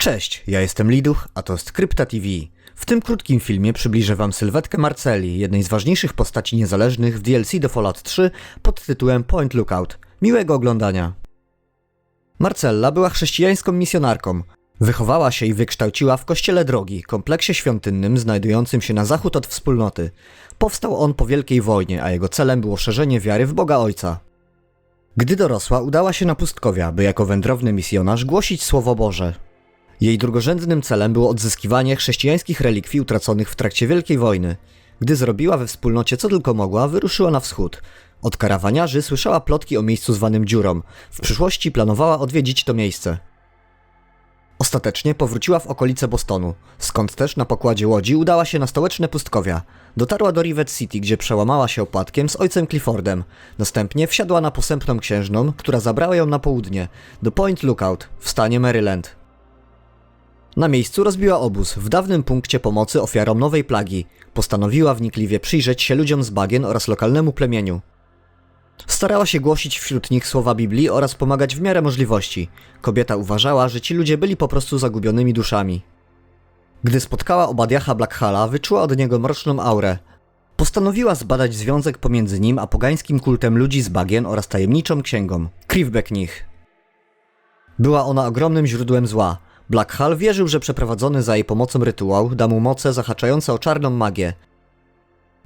Cześć, ja jestem Liduch, a to jest Krypta TV. W tym krótkim filmie przybliżę wam sylwetkę Marceli, jednej z ważniejszych postaci niezależnych w DLC do Fallout 3 pod tytułem Point Lookout. Miłego oglądania. Marcella była chrześcijańską misjonarką. Wychowała się i wykształciła w Kościele Drogi, kompleksie świątynnym znajdującym się na zachód od wspólnoty. Powstał on po Wielkiej Wojnie, a jego celem było szerzenie wiary w Boga Ojca. Gdy dorosła, udała się na pustkowia, by jako wędrowny misjonarz głosić Słowo Boże. Jej drugorzędnym celem było odzyskiwanie chrześcijańskich relikwii utraconych w trakcie Wielkiej Wojny. Gdy zrobiła we wspólnocie co tylko mogła, wyruszyła na wschód. Od karawaniarzy słyszała plotki o miejscu zwanym Dziurą. W przyszłości planowała odwiedzić to miejsce. Ostatecznie powróciła w okolice Bostonu, skąd też na pokładzie łodzi udała się na stołeczne pustkowia. Dotarła do Rivet City, gdzie przełamała się opłatkiem z ojcem Cliffordem. Następnie wsiadła na posępną księżną, która zabrała ją na południe, do Point Lookout w stanie Maryland. Na miejscu rozbiła obóz w dawnym punkcie pomocy ofiarom nowej plagi. Postanowiła wnikliwie przyjrzeć się ludziom z bagien oraz lokalnemu plemieniu. Starała się głosić wśród nich słowa Biblii oraz pomagać w miarę możliwości. Kobieta uważała, że ci ludzie byli po prostu zagubionymi duszami. Gdy spotkała Obadiaha Blackhala, wyczuła od niego mroczną aurę. Postanowiła zbadać związek pomiędzy nim a pogańskim kultem ludzi z bagien oraz tajemniczą księgą Krivbeknich. Była ona ogromnym źródłem zła. Blackhall wierzył, że przeprowadzony za jej pomocą rytuał da mu moce zahaczające o czarną magię.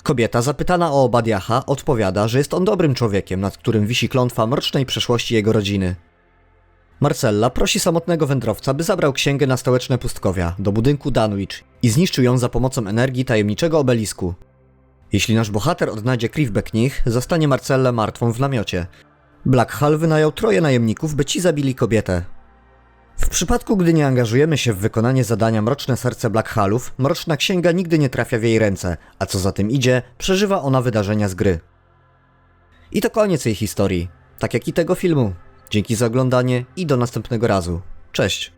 Kobieta zapytana o Obadiaha odpowiada, że jest on dobrym człowiekiem, nad którym wisi klątwa mrocznej przeszłości jego rodziny. Marcella prosi samotnego wędrowca, by zabrał księgę na stołeczne pustkowia, do budynku Dunwich i zniszczył ją za pomocą energii tajemniczego obelisku. Jeśli nasz bohater odnajdzie Krivbeknich, zostanie Marcellę martwą w namiocie. Blackhall wynajął troje najemników, by ci zabili kobietę. W przypadku, gdy nie angażujemy się w wykonanie zadania Mroczne Serce Blackhallów, Mroczna Księga nigdy nie trafia w jej ręce, a co za tym idzie, przeżywa ona wydarzenia z gry. I to koniec jej historii, tak jak i tego filmu. Dzięki za oglądanie i do następnego razu. Cześć!